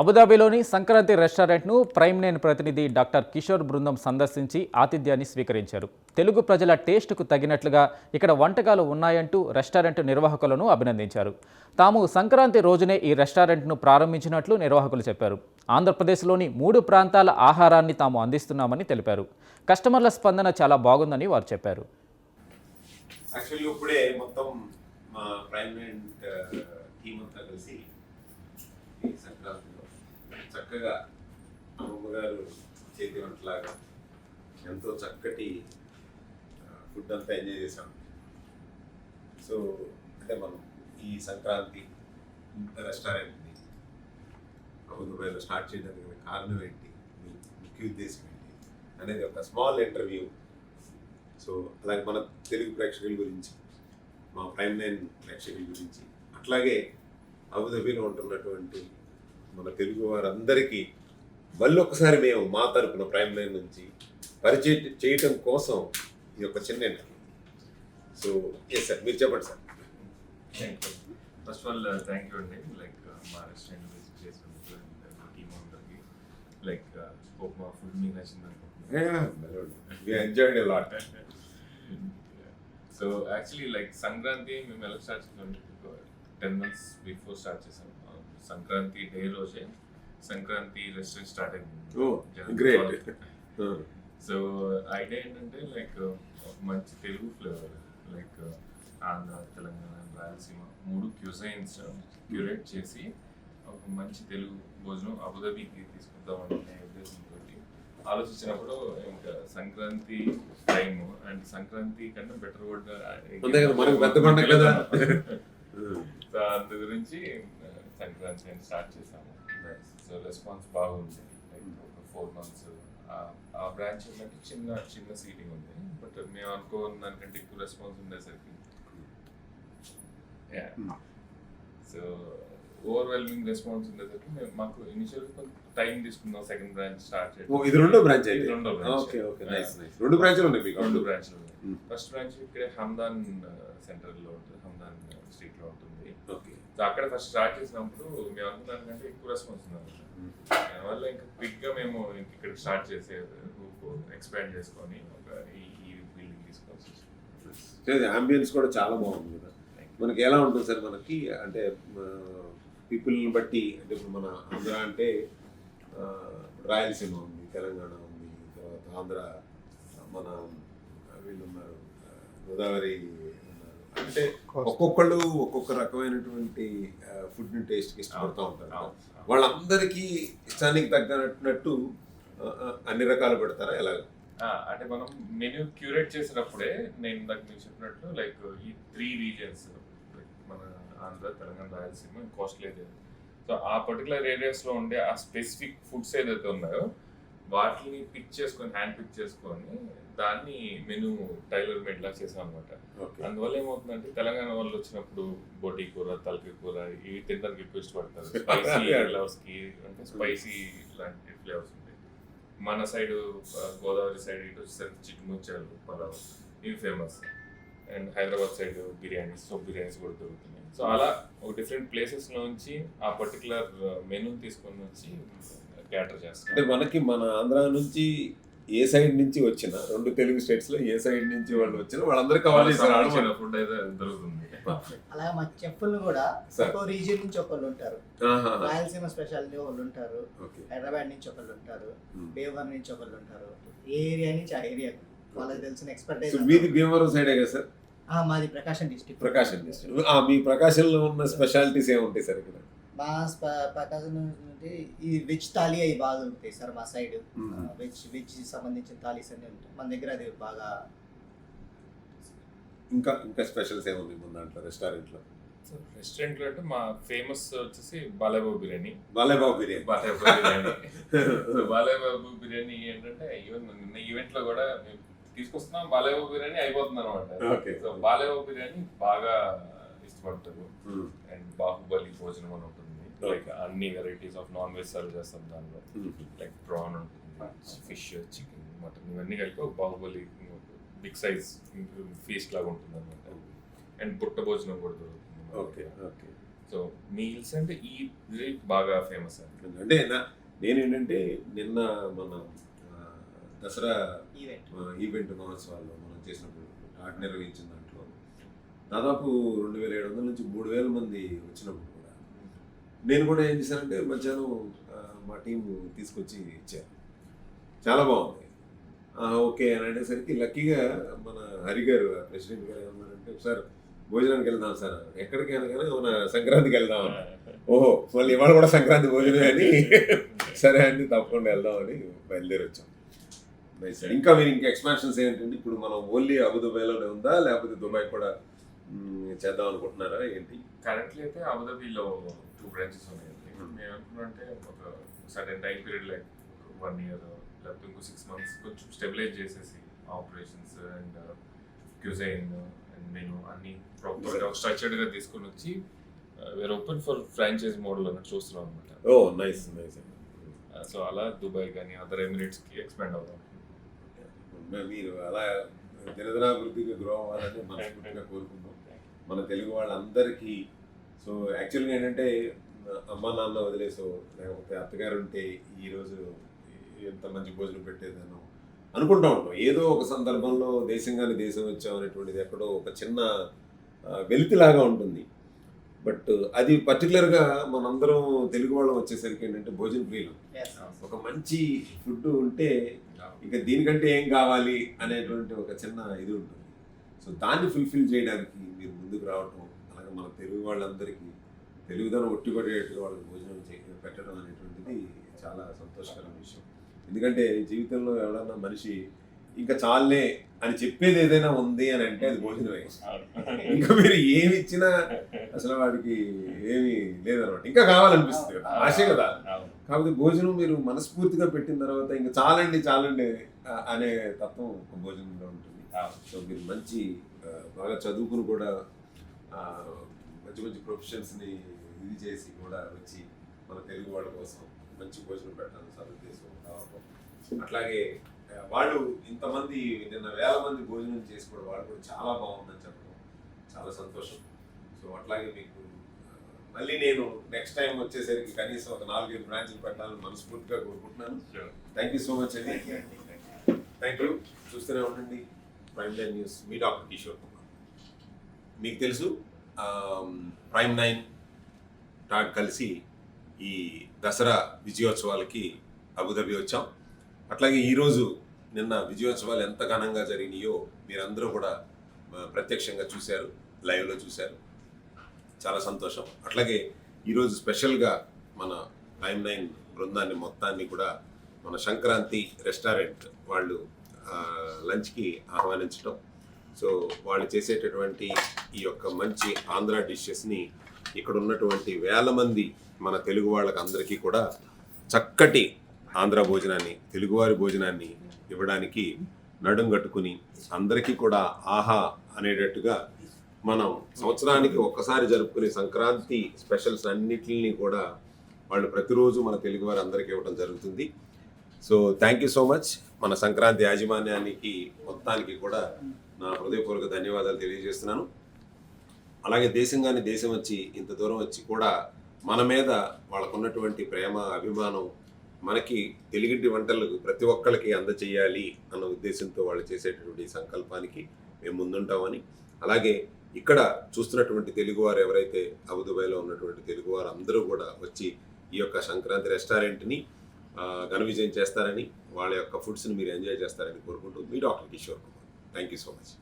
అబుదాబిలోని సంక్రాంతి రెస్టారెంట్ను prime nine ప్రతినిధి doctor Kishore బృందం సందర్శించి ఆతిథ్యాన్ని స్వీకరించారు. తెలుగు ప్రజల టేస్టుకు తగినట్లుగా ఇక్కడ వంటకాలు ఉన్నాయంటూ రెస్టారెంట్ నిర్వాహకులను అభినందించారు. తాము సంక్రాంతి రోజునే ఈ రెస్టారెంట్ను ప్రారంభించినట్లు నిర్వాహకులు చెప్పారు. ఆంధ్రప్రదేశ్లోని మూడు ప్రాంతాల ఆహారాన్ని తాము అందిస్తున్నామని తెలిపారు. కస్టమర్ల స్పందన చాలా బాగుందని వారు చెప్పారు. యాక్చువల్గా ఇప్పుడే మొత్తం టీమ్ అంతా కలిసి చక్కగా మా అమ్మగారు చేతి వంటలాగా ఎంతో చక్కటి ఫుడ్ అంతా ఎంజాయ్ చేశాం. సో అంటే మనం ఈ సంక్రాంతి రెస్టారెంట్ని అబుదాబాయ్లో స్టార్ట్ చేయడానికి కారణం ఏంటి? మీ ముఖ్య ఉద్దేశం ఏంటి? అనేది ఒక స్మాల్ ఇంటర్వ్యూ సో అలాగే మన తెలుగు ప్రేక్షకుల గురించి మా ప్రైమ్ నైన్ ప్రేక్షకుల గురించి అట్లాగే అబుదాబిలో ఉంటున్నటువంటి మన తెలుగు వారందరికీ మళ్ళీ ఒకసారి మేము మా తరపున ప్రైమ్ నైన్ నుంచి పరిచయం చేయటం కోసం ఈ యొక్క చిన్న సో ఎస్ సార్ మీరు చెప్పండి sir first of all thank you అండి లైక్ మా రెస్టారెంట్ విజిట్ చేసినందుకు అండ్ మా టీమ్ అందరికి. లైక్ హోప్ మా ఫుడ్ మీకు నచ్చింది అనుకుంటున్నాను lot so actually like Sankranti మేము ఎలా స్టార్ట్ చేసాం టెన్ మంత్స్ బిఫోర్ స్టార్ట్ చేసాం. Uh, సంక్రాంతి డే రోజే సంక్రాంతి రెస్టారెంట్ స్టార్ట్ అయింది ఓ January గ్రేట్ 12th. సో ఐడియా ఏంటంటే లైక్ ఒక మంచి తెలుగు ఫ్లేవర్ లైక్ ఆంధ్ర తెలంగాణ రాయలసీమ మూడు క్యూజైన్స్ క్యూరేట్ చేసి ఒక మంచి తెలుగు భోజనం అబుదాబీకి తీసుకుందాం అనే ఉద్దేశంతో ఆలోచించినప్పుడు ఇంకా సంక్రాంతి టైం అండ్ సంక్రాంతి కన్నా బెటర్. సో అందు గురించి సంక్రాంతి అని స్టార్ట్ చేసాము సో రెస్పాన్స్ బాగుంది లైక్ ఒక ఫోర్ మంత్స్ ఆ బ్రాంచ్ ఏంటంటే చిన్న చిన్న సీటింగ్ ఉంది బట్ మేము అనుకోని దానికంటే ఎక్కువ రెస్పాన్స్ ఉండేసరికి సో ఓవర్వెల్మింగ్ రెస్పాన్స్ ఉండేసరికి మేము మాకు ఇనిషియల్ టైం తీసుకున్నాం సెకండ్ బ్రాంచ్ స్టార్ట్ ఓ, ఇది రెండో బ్రాంచ్ ఇది రెండో. ఓకే ఓకే నైస్ నైస్ రెండు బ్రాంచ్లు ఉన్నాయి మీకు రెండు బ్రాంచ్లు ఉన్నాయి. ఫస్ట్ బ్రాంచ్ ఇక్కడే హమ్దాన్ సెంటర్లో ఉంటుంది హమ్దాన్ స్ట్రీట్లో ఉంటుంది ఓకే అక్కడ ఫస్ట్ స్టార్ట్ చేసినప్పుడు మేము అనుకున్నాం కంటే ఎక్కువ రెస్పాన్స్ ఉంది దానివల్ల ఇంకా క్విక్గా మేము ఇంక ఇక్కడ స్టార్ట్ చేసే ఎక్స్పాండ్ చేసుకొని ఒక ఈ బిల్డింగ్ తీసుకోవాల్సి వచ్చింది. అంబియన్స్ కూడా చాలా బాగుంది కదా. మనకి ఎలా ఉంటుంది సార్ మనకి? అంటే పీపుల్ని బట్టి అంటే ఇప్పుడు మన ఆంధ్ర అంటే రాయలసీమ ఉంది తెలంగాణ ఉంది తర్వాత ఆంధ్ర మన వీళ్ళు ఉన్నారు గోదావరి అంటే ఒక్కొక్కళ్ళు ఒక్కొక్క రకమైనటువంటి ఫుడ్ టేస్ట్కి ఇష్టపడుతూ ఉంటారు. వాళ్ళందరికీ ఇష్టానికి తగ్గనట్టు అన్ని రకాలు పెడతారా? ఎలాగ? అంటే మనం మెన్యూ క్యూరేట్ చేసినప్పుడే నేను ఇందాక మీకు చెప్పినట్లు లైక్ ఈ త్రీ రీజియన్స్ మన Andhra Telangana Rayalaseema coastal area so ఆ పర్టికులర్ ఏరియాస్లో ఉండే ఆ స్పెసిఫిక్ ఫుడ్స్ ఏదైతే ఉన్నాయో వాటిని పిక్ చేసుకొని హ్యాండ్ పిక్ చేసుకొని దాన్ని మెనూ టైలర్ మేడ్ లా చేసాం అనమాట అందువల్ల ఏమవుతుందంటే తెలంగాణ వాళ్ళు వచ్చినప్పుడు బోటి కూర తలకి కూర ఇవి తినడానికి ఎక్కువ ఇష్టపడతారు. స్పైసీ ఫ్లేవర్స్కి అంటే స్పైసీ లాంటి ఫ్లేవర్స్ ఉంటాయి. మన సైడ్ గోదావరి సైడ్ ఇటు వచ్చేసరికి చిట్టుముచ్చాలు పలావ్ ఇవి famous and Hyderabad side biryanis so biryanis కూడా దొరుకుతున్నాయి. సో అలా ఒక డిఫరెంట్ ప్లేసెస్ నుంచి ఆ పర్టికులర్ మెనూ తీసుకొని వచ్చి క్యాటర్ అంటే చేస్తాం మనకి మన ఆంధ్ర నుంచి ఏ సైడ్ నుంచి వచ్చిన రెండు తెలుగు స్టేట్స్లో ఏ సైడ్ నుంచి వాళ్ళు వచ్చినా వాళ్ళందరికీ కావాలి ఫుడ్ అయితే దొరుకుతుంది. అలాగే మా చెప్పులు కూడా. ఒక్కో రీజియన్ నుంచి ఒకళ్ళు ఉంటారు. రాయలసీమ స్పెషాలిటీ ఒకళ్ళు ఉంటారు. హైదరాబాద్ నుంచి ఒకళ్ళు ఉంటారు. బేవర్ నుంచి ఒకళ్ళు ఉంటారు. ఏ ఏరియా నుంచి ఆ ఏరియా వాళ్ళకి తెలిసిన ఎక్స్పర్టైజ్ సో మీది భీమవరం సైడే కదా సార్? మాది ప్రకాశం డిస్టిక్ ప్రకాశం డిస్ట్రిక్ట్ మీ ప్రకాశంలో ఉన్న స్పెషాలిటీస్ ఏముంటాయి సార్ ఇక్కడ? మా ప్రకాశం నుండి ఈ వెజ్ థాలీ అవి బాగా ఉంటాయి సార్ మా సైడ్. వెజ్ వెజ్ సంబంధించిన థాలీస్ అన్ని ఉంటాయి మన దగ్గర అది బాగా ఇంకా ఇంకా స్పెషల్స్ ఏమున్నాయి మన దాంట్లో రెస్టారెంట్లో రెస్టారెంట్లో అంటే మా ఫేమస్ వచ్చేసి బాలేబాబు బిర్యానీ బాలయ్య బాబు బిర్యానీ బాలేబాబు బిర్యానీ సో బాలేబాబు బిర్యానీ ఏంటంటే ఈవెన్ నిన్న ఈవెంట్లో కూడా మేము తీసుకొస్తున్నాం బాలేబాబు బిర్యానీ అయిపోతుంది అనమాట. సో బాలేబాబు బిర్యానీ బాగా ఇష్టపడతారు. అండ్ బాహుబలి భోజనం అని ఉంటుంది. లైక్ అన్ని varieties of non veg serve చేస్తాం దానిలో. లైక్ ప్రాన్ ఉంటుంది ఫిష్ చికెన్ మటన్ ఇవన్నీ కలిపి ఒక బాహుబలి బిగ్ సైజ్ ఫీస్ట్ లాగా ఉంటుంది అనమాట అండ్ బుట్ట భోజనం కూడా దొరుకుతుంది ఓకే ఓకే సో మీల్స్ అంటే ఈ బాగా ఫేమస్ అండి. అంటే నా నేనేంటంటే నిన్న మన దసరా ఈవెంట్ మహోత్సవాల్లో మనం చేసినప్పుడు ఆట నిర్వహించిన దాంట్లో దాదాపు రెండు వేల ఏడు వందల నుంచి మూడు వేల మంది వచ్చినప్పుడు నేను కూడా ఏం చేశానంటే మధ్యాహ్నం మా టీం తీసుకొచ్చి ఇచ్చారు చాలా బాగుంది ఓకే అని అనేసరికి లక్కీగా మన హరి గారు ప్రెసిడెంట్ గారు ఏమన్నారంటే సార్ భోజనానికి వెళ్దాం సార్. ఎక్కడికి అనగానే మన సంక్రాంతికి వెళ్దాం. ఓహో మళ్ళీ ఇవాళ కూడా సంక్రాంతి భోజనం అని సరే అండి తప్పకుండా వెళ్దామని బయలుదేరి వచ్చాం. ఇంకా మీరు ఇంకా ఎక్స్పాన్షన్స్ ఏంటంటే ఇప్పుడు మనం ఓన్లీ అబుదుబాయ్లోనే ఉందా లేకపోతే దుబాయ్ కూడా చేద్దాం అనుకుంటున్నారా ఏంటి? కరెంట్లీ అయితే అబుదాబిలో టూ బ్రాంచెస్ ఉన్నాయండి మేము. అనుకున్నంటే ఒక sudden time period like one year లేకపోతే ఇంకో సిక్స్ మంత్స్ కొంచెం స్టెబిలైజ్ చేసేసి ఆపరేషన్స్ అండ్ క్యూజైన్ అండ్ నేను అన్ని ప్రాపర్గా స్ట్రక్చర్డ్గా తీసుకొని వచ్చి వేరే ఓపెన్ ఫర్ ఫ్రాంచైజ్ మోడల్ అన్నట్టు చూస్తున్నాం అనమాట ఓ నైస్ నైస్ సో అలా దుబాయ్ కానీ అదర్ ఎమిరేట్స్కి ఎక్స్పాండ్ అవుదాం. మీరు అలా దినదినాభివృద్ధిగా గ్రో అవ్వాలని మనస్ఫూర్తిగా కోరుకుంటాం మన తెలుగు వాళ్ళందరికీ. సో యాక్చువల్గా ఏంటంటే అమ్మ నాన్న వదిలేసో లేకపోతే అత్తగారు ఉంటే ఈరోజు ఎంత మంచి భోజనం పెట్టేదనో అనుకుంటా ఉంటాం. ఏదో ఒక సందర్భంలో దేశంగాని దేశం వచ్చాం అనేటువంటిది ఎక్కడో ఒక చిన్న వెలితిలాగా ఉంటుంది. బట్ అది పర్టికులర్గా మనందరం తెలుగు వాళ్ళం వచ్చేసరికి ఏంటంటే భోజన ప్రియులు. ఒక మంచి ఫుడ్ ఉంటే ఇంకా దీనికంటే ఏం కావాలి అనేటువంటి ఒక చిన్న ఇది ఉంటుంది. సో దాన్ని ఫుల్ఫిల్ చేయడానికి మీరు ముందుకు రావటం అలాగే మన తెలుగు వాళ్ళందరికీ తెలుగుదనం ఒట్టిపడేట్టుగా వాళ్ళకి భోజనం పెట్టడం అనేటువంటిది చాలా సంతోషకరమైన విషయం. ఎందుకంటే జీవితంలో ఎవడన్నా మనిషి ఇంకా చాలే అని చెప్పేది ఏదైనా ఉంది అని అంటే అది భోజనమే. ఇంకా మీరు ఏమి ఇచ్చినా అసలు వాడికి ఏమీ లేదనమాట. ఇంకా కావాలనిపిస్తుంది కదా. ఆశ కదా. కాకపోతే భోజనం మీరు మనస్ఫూర్తిగా పెట్టిన తర్వాత ఇంకా చాలండి చాలండి అనే తత్వం ఒక భోజనంలో ఉంటుంది. సో మీరు మంచి బాగా చదువుకుని కూడా మంచి మంచి ప్రొఫెషన్స్ని ఇది చేసి కూడా వచ్చి మన తెలుగు వాళ్ళ కోసం మంచి భోజనం పెట్టాలని సదుద్దేశం అట్లాగే వాళ్ళు ఇంతమంది నిన్న వేల మంది భోజనం చేసి కూడా వాళ్ళు కూడా చాలా బాగుందని చెప్పడం చాలా సంతోషం. సో అట్లాగే మీకు మళ్ళీ నేను నెక్స్ట్ టైం వచ్చేసరికి కనీసం ఒక నాలుగైదు బ్రాంచ్లు పెట్టాలని మనస్ఫూర్తిగా కోరుకుంటున్నాను. థ్యాంక్ యూ సో మచ్ అండి. థ్యాంక్ యూ చూస్తూనే ఉండండి. ప్రైమ్ నైన్ న్యూస్ మీ డాక్టర్ కిషోర్ కుమార్ మీకు తెలుసు ప్రైమ్ నైన్ టాక్ కలిసి ఈ దసరా విజయోత్సవాలకి అబుదాబి వచ్చాం. అట్లాగే ఈరోజు నిన్న విజయోత్సవాలు ఎంత ఘనంగా జరిగినాయో మీరందరూ కూడా ప్రత్యక్షంగా చూశారు లైవ్లో చూశారు. చాలా సంతోషం. అట్లాగే ఈరోజు స్పెషల్గా మన ప్రైమ్ నైన్ బృందాన్ని మొత్తాన్ని కూడా మన సంక్రాంతి రెస్టారెంట్ వాళ్ళు లంచ్కి ఆహ్వానించడం సో వాళ్ళు చేసేటటువంటి ఈ యొక్క మంచి ఆంధ్ర డిషెస్ని ఇక్కడ ఉన్నటువంటి వేల మంది మన తెలుగు వాళ్ళకి అందరికీ కూడా చక్కటి ఆంధ్ర భోజనాన్ని తెలుగువారి భోజనాన్ని ఇవ్వడానికి నడుం కట్టుకుని అందరికీ కూడా ఆహా అనేటట్టుగా మనం సంవత్సరానికి ఒక్కసారి జరుపుకునే సంక్రాంతి స్పెషల్స్ అన్నిటిని కూడా వాళ్ళు ప్రతిరోజు మన తెలుగు వారు అందరికీ ఇవ్వడం జరుగుతుంది. So thank you so much మన సంక్రాంతి యాజమాన్యానికి మొత్తానికి కూడా నా హృదయపూర్వక ధన్యవాదాలు తెలియజేస్తున్నాను. అలాగే దేశంగానే దేశం వచ్చి ఇంత దూరం వచ్చి కూడా మన మీద వాళ్ళకున్నటువంటి ప్రేమ అభిమానం మనకి తెలుగింటి వంటలకు ప్రతి ఒక్కరికి అందచేయాలి అన్న ఉద్దేశంతో వాళ్ళు చేసేటటువంటి సంకల్పానికి మేము ముందుంటామని. అలాగే ఇక్కడ చూస్తున్నటువంటి తెలుగువారు ఎవరైతే అబుదుబాయ్లో ఉన్నటువంటి తెలుగువారు అందరూ కూడా వచ్చి ఈ యొక్క సంక్రాంతి రెస్టారెంట్ని ఘన విజయం చేస్తారని వాళ్ళ యొక్క ఫుడ్స్ని మీరు ఎంజాయ్ చేస్తారని కోరుకుంటూ మీ doctor Kishore Kumar. Thank you so much